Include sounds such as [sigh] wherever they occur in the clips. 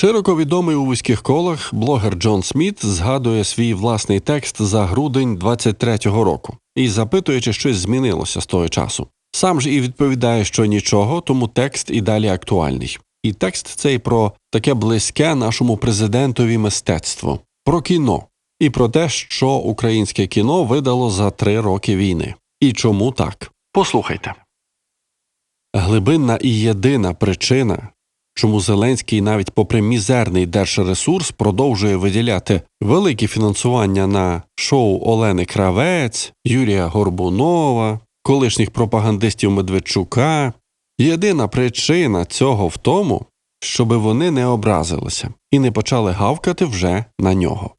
Широко відомий у вузьких колах блогер Джон Сміт згадує свій власний текст за грудень 23-го року і запитує, чи щось змінилося з того часу. Сам ж і відповідає, що нічого, тому текст і далі актуальний. І текст цей про таке близьке нашому президентові мистецтво, про кіно і про те, що українське кіно видало за три роки війни. І чому так? Послухайте. Глибинна і єдина причина, чому Зеленський навіть попри мізерний держресурс продовжує виділяти велике фінансування на шоу Олени Кравець, Юрія Горбунова, колишніх пропагандистів Медведчука. Єдина причина цього в тому, щоби вони не образилися і не почали гавкати вже на нього.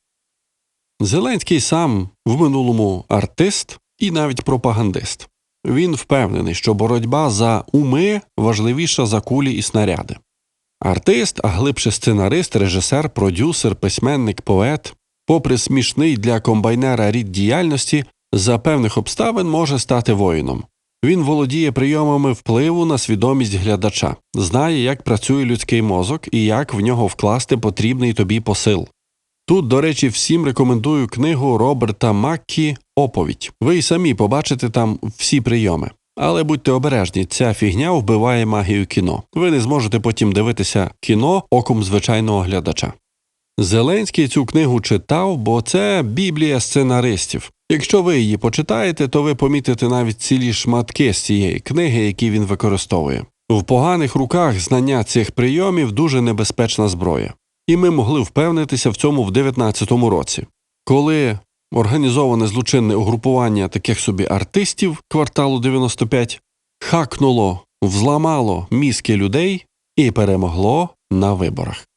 Зеленський сам в минулому артист і навіть пропагандист. Він впевнений, що боротьба за уми важливіша за кулі і снаряди. Артист, а глибше сценарист, режисер, продюсер, письменник, поет, попри смішний для комбайнера рід діяльності, за певних обставин може стати воїном. Він володіє прийомами впливу на свідомість глядача, знає, як працює людський мозок і як в нього вкласти потрібний тобі посил. Тут, до речі, всім рекомендую книгу Роберта Маккі Оповідь. Ви й самі побачите там всі прийоми. Але будьте обережні, ця фігня вбиває магію кіно. Ви не зможете потім дивитися кіно оком звичайного глядача. Зеленський цю книгу читав, бо це біблія сценаристів. Якщо ви її почитаєте, то ви помітите навіть цілі шматки з цієї книги, які він використовує. В поганих руках знання цих прийомів дуже небезпечна зброя. І ми могли впевнитися в цьому в 19-му році, коли організоване злочинне угрупування таких собі артистів кварталу 95 хакнуло, взламало мізки людей і перемогло на виборах.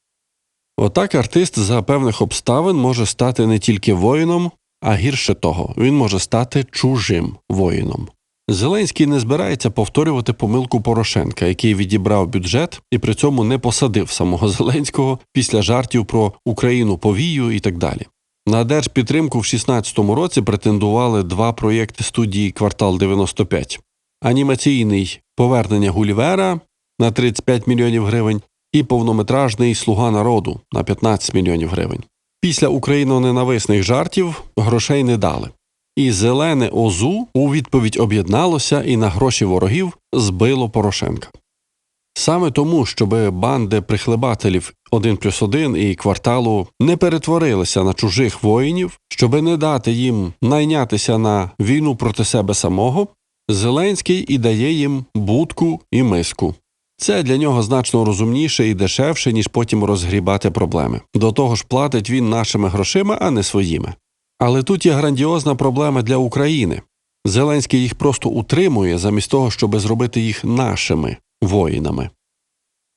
Отак артист за певних обставин може стати не тільки воїном, а гірше того, він може стати чужим воїном. Зеленський не збирається повторювати помилку Порошенка, який відібрав бюджет і при цьому не посадив самого [laughs] Зеленського після жартів про Україну повію і так далі. На держпідтримку в 2016 році претендували два проєкти студії Квартал 95 анімаційний повернення Гулівера на 35 мільйонів гривень і повнометражний Слуга народу на 15 мільйонів гривень. Після україно-ненависних жартів грошей не дали. І зелене ОЗУ у відповідь об'єдналося і на гроші ворогів збило Порошенка. Саме тому, щоб банди прихлебателів 1 плюс 1 і кварталу не перетворилися на чужих воїнів, щоб не дати їм найнятися на війну проти себе самого, Зеленський і дає їм будку і миску. Це для нього значно розумніше і дешевше, ніж потім розгрібати проблеми. До того ж, платить він нашими грошима, а не своїми. Але тут є грандіозна проблема для України. Зеленський їх просто утримує замість того, щоб зробити їх нашими воїнами.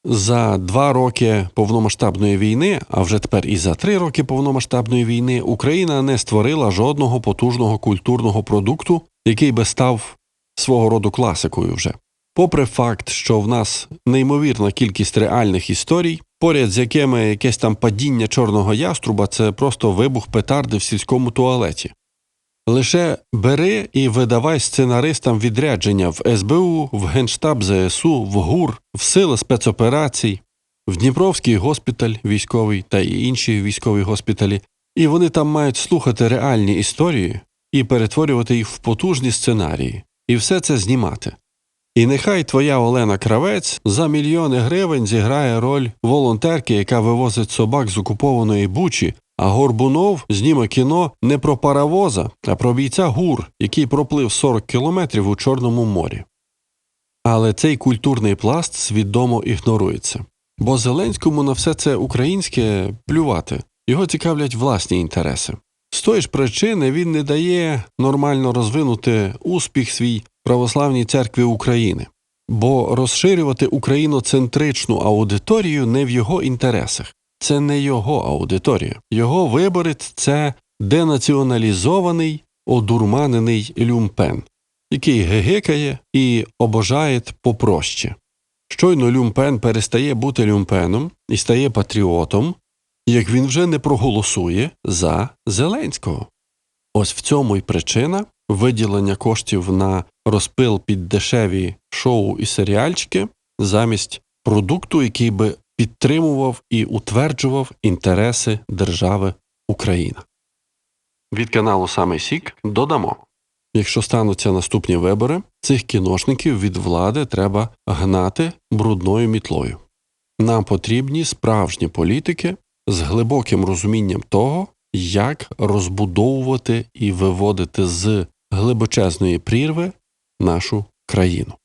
За два роки повномасштабної війни, а вже тепер і за три роки повномасштабної війни, Україна не створила жодного потужного культурного продукту, який би став свого роду класикою вже. Попри факт, що в нас неймовірна кількість реальних історій, поряд з якими якесь там падіння чорного яструба це просто вибух петарди в сільському туалеті. Лише бери і видавай сценаристам відрядження в СБУ, в Генштаб ЗСУ, в ГУР, в сили спецоперацій, в Дніпровський госпіталь військовий та й інші військові госпіталі, і вони там мають слухати реальні історії і перетворювати їх в потужні сценарії, і все це знімати. І нехай твоя Олена Кравець за мільйони гривень зіграє роль волонтерки, яка вивозить собак з окупованої бучі, а Горбунов зніме кіно не про паровоза, а про бійця гур, який проплив 40 кілометрів у Чорному морі. Але цей культурний пласт свідомо ігнорується. Бо Зеленському на все це українське плювати, його цікавлять власні інтереси. З тої ж причини він не дає нормально розвинути успіх свій православній церкві України, бо розширювати україноцентричну аудиторію не в його інтересах. Це не його аудиторія. Його виборець це денаціоналізований, одурманений люмпен, який гегекає і обожає попроще. Щойно люмпен перестає бути люмпеном і стає патріотом, як він вже не проголосує за Зеленського. Ось в цьому й причина виділення коштів на розпил під дешеві шоу і серіальчики замість продукту, який би підтримував і утверджував інтереси держави Україна. Від каналу Саме Сік додамо. Якщо стануться наступні вибори, цих кіношників від влади треба гнати брудною мітлою. Нам потрібні справжні політики з глибоким розумінням того, як розбудовувати і виводити з глибочезної прірви нашу країну.